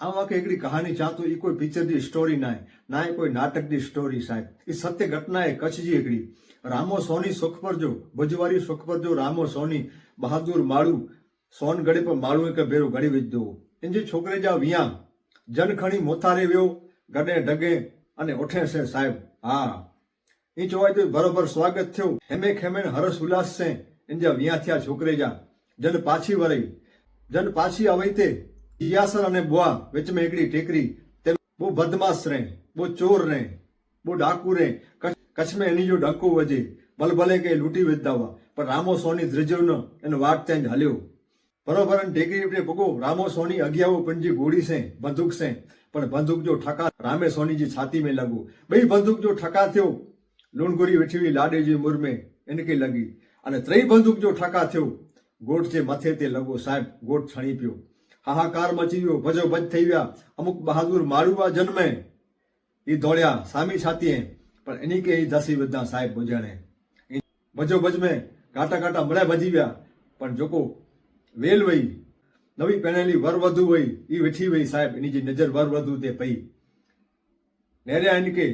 આમાં કે એકડી કહાની જાતો એ કોઈ પિક્ચરની સ્ટોરી નાય ના એ કોઈ નાટકની સ્ટોરી સાહેબ. એ સત્ય ઘટના એ કચ્છજી એકડી. રામો સોની સુખ પર જો બજવારી સુખ પર જો રામો સોની, બહાદુર માળું, સોન ગળે પર માળું એક ભેરું ગળી વેચ દો એન જે છોકરે જા વિયા જનખણી મોથારે વ્યો, ગડે ડગે અને ઓઠે છે સાહેબ. હા. એ જોવાય તો બરોબર સ્વાગત થયું. હેમે ખેમે હરસ ઉલ્લાસ છે. એન જા વિયા થયા છોકરે જા. જન પાછી વળી. જન પાછી આવી તે યાસર અને બુઆ વચમાં એકડી ટેકરી તેમ બહુ બદમાશ રહે, બહુ ચોર રહે, બહુ ડાકુ રહે કચ્છ કચ્છમાં એની જો ડાકુ વજે ભલે કે લૂંટી વેચદાવા પણ રામો સોની ધ્રજવનો એનો વાટ ત્યાં જ હાલ્યો. બરોબર ટેકરી ઉપર પગો રામો સોની અગિયાવો પંજી ઘોડી છે, બંદૂક છે, પણ બંદૂક જો ઠકા, રામે સોનીજી છાતી में લાગુ. ભાઈ બંદૂક જો ઠકા થયો, લુણગોરી વેઠવી લાડેજી મુરમે, એને કઈ લાગી. અને ત્રય બંદૂક જો ઠકા થયો ગોઠ જે મથે તે લગો સાહેબ ગોઠ છણી પયો. હાહાકાર મચી ગયો ભજો ભજ થઈ ગયા. અમુક બહાદુર મારુવા જન્મે. એ દોડ્યા સામી છાતીએ. પણ એની કે દસી બધા સાહેબ બુજાણે. ભજો ભજ મેં કાંટા કાંટા મળે ભજી ગયા. પણ જોકો, વેલ વઈ નવી પહેરેલી વરવધુ વઈ એ વેઠી વઈ સાહેબ. એની જે નજર વરવધુ તે પઈ નેર્યા એની કે,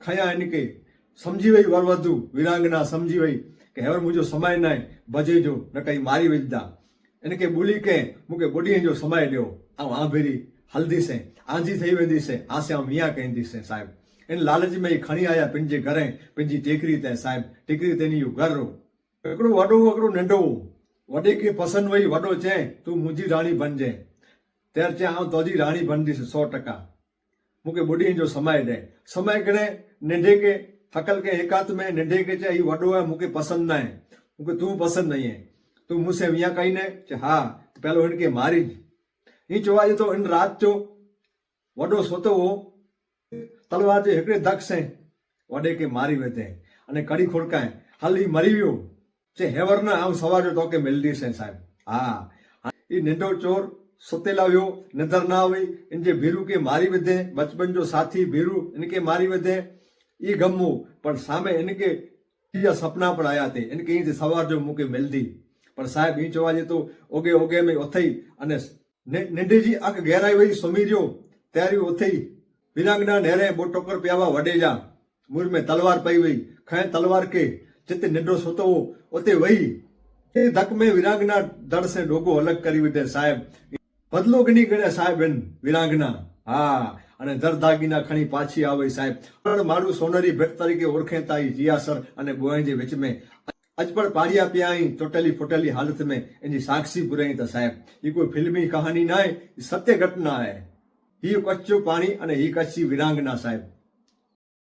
ખયા એની કે, સમજી વઈ વધુ. વિરાંગના સમજી વઈ કે હેવર મુજો સમય નાય. ભજે જો ન કઈ મારી વેચદા એને કે, બોલી કે, મૂકે બોડી જો સમાય લ્યો. આમ આ ભેરી હલ્દી સે, આજી થઈ વેંદી સે આ સે આમ મિયા કહેંદી સે, સાહેબ. એને લાલચમાં એ ખણી આયા પિંજી ઘરે, પિંજી ટેકરી તે, સાહેબ. ટેકરી તેની યુ ઘર એકડું વડો એકડું નંઢો વડે કે પસંદ વઈ વડો છે, તું મુજી રાણી બનજે. ત્યાર છે આમ તોજી રાણી બનતી છે, સો ટકા. મૂકે બોડી જો સમાય દે. સમાય કરે નંઢે કે થકલ કે એકાત મેં નંઢે કે છે એ વડો મૂકે પસંદ ના મૂકે, તું પસંદ નહીં તો મુસે અહીંયા કહીને કે હા, પેલો એણ કે મારી જ. એ જોવા જતો એન રાત જો વડો સોતો હો, તલવાર જે હેકડે દક્ષ વડે કે મારી વેતે. અને કડી ખોડકાય, હાલ એ મરી ગયો. જે હેવરના આમ સવાજો તો કે મેલડી છે સાહેબ. હા. એ નિંડો ચોર સુતેલા વ્યો નજર ના આવી. એને જે ભીરું કે મારી વધે બચપન જો સાથી ભીરું એને કે મારી વધે એ ગમવું પણ સામે એને કે બીજા સપના પણ આવ્યા તે. એને કે સવાર જો મૂકે મેલધી પણ સાહેબ એ જોવા જઈએ તો ઓગે ઓગે મેં ઓથઈ અને નિંડીજી અક ઘેરાઈ વઈ સમીર્યો ત્યારી ઓથઈ વિરાંગના નેરે બોટોકર પ્યાવા વડેજા મુર મેં તલવાર પઈ વઈ. ખે તલવાર કે જેતે નિંડો સોતો ઓતે વઈ. એ ધક મેં વિરાંગના દળ સે ડોગો અલગ કરી વિધે સાહેબ. બદલો ગણી ગણે સાહેબ એન વિરાંગના. હા, અને જરદાગીના ખણી પાછી આવે સાહેબ. પણ મારું સોનરી ભેટ તરીકે ઓળખેતા જીયાસર અને ગોયંજી વેચમે અજ પણ પાડિયા પ્યાઈ ટોટલી ફોટલી હાલત મેં એની સાક્ષી પુરાઈ તો સાહેબ. એ કોઈ ફિલ્મી કહાની ના હે સત્ય ઘટના હે. હી કચ્છું પાણી અને હી કચ્છી વિરાંગના સાહેબ.